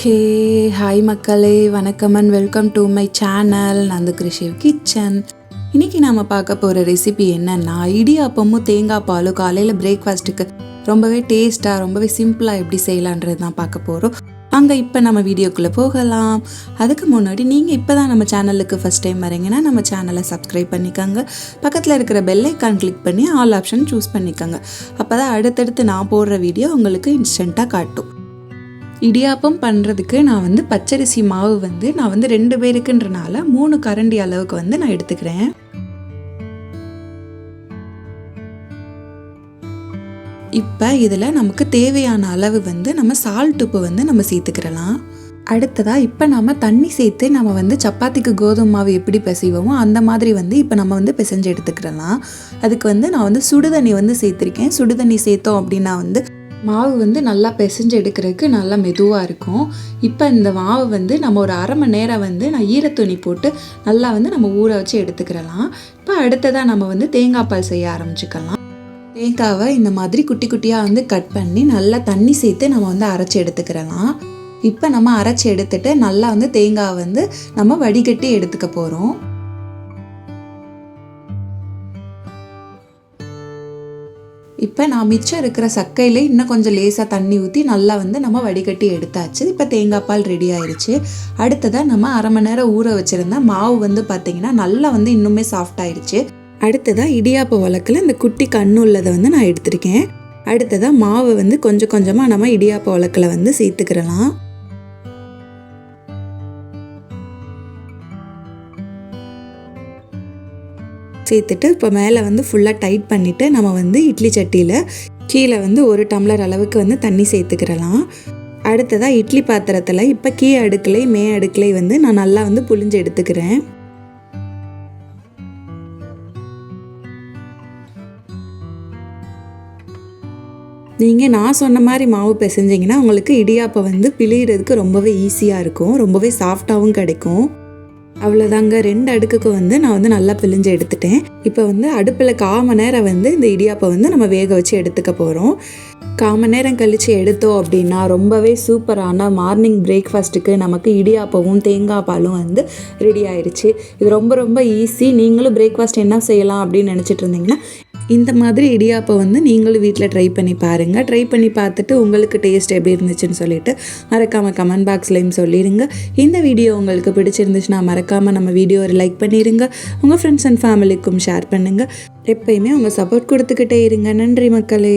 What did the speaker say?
ஹே hi மக்களே வணக்கம் and welcome to my channel Nandu Krishiv kitchen இன்றைக்கி நாம் பார்க்க போகிற ரெசிபி என்னென்னா இடியாப்பமும் தேங்காய் பாலும் காலையில் பிரேக்ஃபாஸ்ட்டுக்கு ரொம்பவே டேஸ்ட்டாக ரொம்பவே சிம்பிளாக எப்படி செய்யலான்றது தான் பார்க்க போகிறோம் அங்கே இப்போ நம்ம வீடியோக்குள்ளே போகலாம். அதுக்கு முன்னாடி நீங்கள் இப்போ தான் நம்ம சேனலுக்கு ஃபஸ்ட் டைம் வரீங்கன்னா நம்ம சேனலை சப்ஸ்கிரைப் பண்ணிக்கோங்க. பக்கத்தில் இருக்கிற பெல்லைக்கான் கிளிக் பண்ணி ஆல் ஆப்ஷன் சூஸ் பண்ணிக்கோங்க. அப்போ தான் அடுத்தடுத்து நான் போடுற வீடியோ உங்களுக்கு இன்ஸ்டண்ட்டாக காட்டும். இடியாப்பம் பண்ணுறதுக்கு நான் வந்து பச்சரிசி மாவு வந்து நான் வந்து ரெண்டு பேருக்குன்றனால மூணு கரண்டி அளவுக்கு வந்து நான் எடுத்துக்கிறேன். இப்போ இதில் நமக்கு தேவையான அளவு வந்து நம்ம சால்ட் உப்பு வந்து நம்ம சேர்த்துக்கிறலாம். அடுத்ததாக இப்போ நம்ம தண்ணி சேர்த்து நம்ம வந்து சப்பாத்திக்கு கோதுமை மாவு எப்படி பிசைவோமோ அந்த மாதிரி வந்து இப்போ நம்ம வந்து பிசைஞ்சு எடுத்துக்கிறலாம். அதுக்கு வந்து நான் வந்து சுடுதண்ணி வந்து சேர்த்துருக்கேன். சுடுதண்ணி சேர்த்தோம் அப்படின்னா வந்து மாவு வந்து நல்லா பிசைஞ்சு எடுக்கிறதுக்கு நல்லா மெதுவாக இருக்கும். இப்போ இந்த மாவு வந்து நம்ம ஒரு அரை மணி நேரம் வந்து நான் ஈரத்துணி போட்டு நல்லா வந்து நம்ம ஊற வச்சு எடுத்துக்கிறலாம். இப்போ அடுத்ததாக நம்ம வந்து தேங்காய் பால் செய்ய ஆரம்பிச்சுக்கலாம். தேங்காவை இந்த மாதிரி குட்டி குட்டியாக வந்து கட் பண்ணி நல்லா தண்ணி சேர்த்து நம்ம வந்து அரைச்சி எடுத்துக்கிறலாம். இப்போ நம்ம அரைச்சி எடுத்துட்டு நல்லா வந்து தேங்காவை வந்து நம்ம வடிகட்டி எடுத்துக்க போகிறோம் இப்போ நான் மிச்சம் இருக்கிற சக்கையில் இன்னும் கொஞ்சம் லேசாக தண்ணி ஊற்றி நல்லா வந்து நம்ம வடிகட்டி எடுத்தாச்சு. இப்போ தேங்காய் பால் ரெடி ஆயிடுச்சு அடுத்ததாக நம்ம அரை மணி நேரம் ஊற வச்சுருந்தா மாவு வந்து பார்த்திங்கன்னா நல்லா வந்து இன்னுமே சாஃப்ட் ஆயிடுச்சு அடுத்ததாக இடியாப்ப வழக்கில் இந்த குட்டி கண்ணு உள்ளதை வந்து நான் எடுத்திருக்கேன். அடுத்ததாக மாவு வந்து கொஞ்சம் கொஞ்சமாக நம்ம இடியாப்ப வழக்கில் வந்து சேர்த்துக்கிறலாம். சேர்த்துட்டு இப்போ மேலே வந்து ஃபுல்லாக டைட் பண்ணிவிட்டு நம்ம வந்து இட்லி சட்டியில் கீழே வந்து ஒரு டம்ளர் அளவுக்கு வந்து தண்ணி சேர்த்துக்கிறலாம். அடுத்ததாக இட்லி பாத்திரத்தில் இப்போ கீ அடுக்கலை மே அடுக்கலை வந்து நான் நல்லா வந்து புளிஞ்சு எடுத்துக்கிறேன். நீங்கள் நான் சொன்ன மாதிரி மாவு பிசைஞ்சிங்கன்னா உங்களுக்கு இடியாப்பம் வந்து பிழியிறதுக்கு ரொம்பவே ஈஸியாக இருக்கும். ரொம்பவே சாஃப்டாகவும் கிடைக்கும். அவ்வளோதாங்க ரெண்டு அடுக்குக்கு வந்து நான் வந்து நல்லா பிழிஞ்சு எடுத்துட்டேன். இப்போ வந்து அடுப்பில் காம நேரம் வந்து இந்த இடியாப்பை வந்து நம்ம வேக வச்சு எடுத்துக்க போகிறோம் காம நேரம் கழித்து எடுத்தோம் அப்படின்னா ரொம்பவே சூப்பரான மார்னிங் பிரேக்ஃபாஸ்ட்டுக்கு நமக்கு இடியாப்பவும் தேங்காய் பாலும் வந்து ரெடி ஆயிடுச்சு இது ரொம்ப ரொம்ப ஈஸி. நீங்களும் பிரேக்ஃபாஸ்ட் என்ன செய்யலாம் அப்படின்னு நினச்சிட்டு இருந்தீங்கன்னா இந்த மாதிரி இடியாப்பை வந்து நீங்களும் வீட்டில் ட்ரை பண்ணி பாருங்கள் ட்ரை பண்ணி பார்த்துட்டு உங்களுக்கு டேஸ்ட் எப்படி இருந்துச்சுன்னு சொல்லிட்டு மறக்காமல் கமெண்ட் பாக்ஸ்லேயும் சொல்லிடுங்க இந்த வீடியோ உங்களுக்கு பிடிச்சிருந்துச்சுன்னா மறக்காமல் நம்ம வீடியோவை லைக் பண்ணிடுங்க உங்கள் ஃப்ரெண்ட்ஸ் அண்ட் ஃபேமிலிக்கும் ஷேர் பண்ணுங்கள் எப்பயுமே உங்கள் சப்போர்ட் கொடுத்துக்கிட்டே இருங்க. நன்றி மக்களே.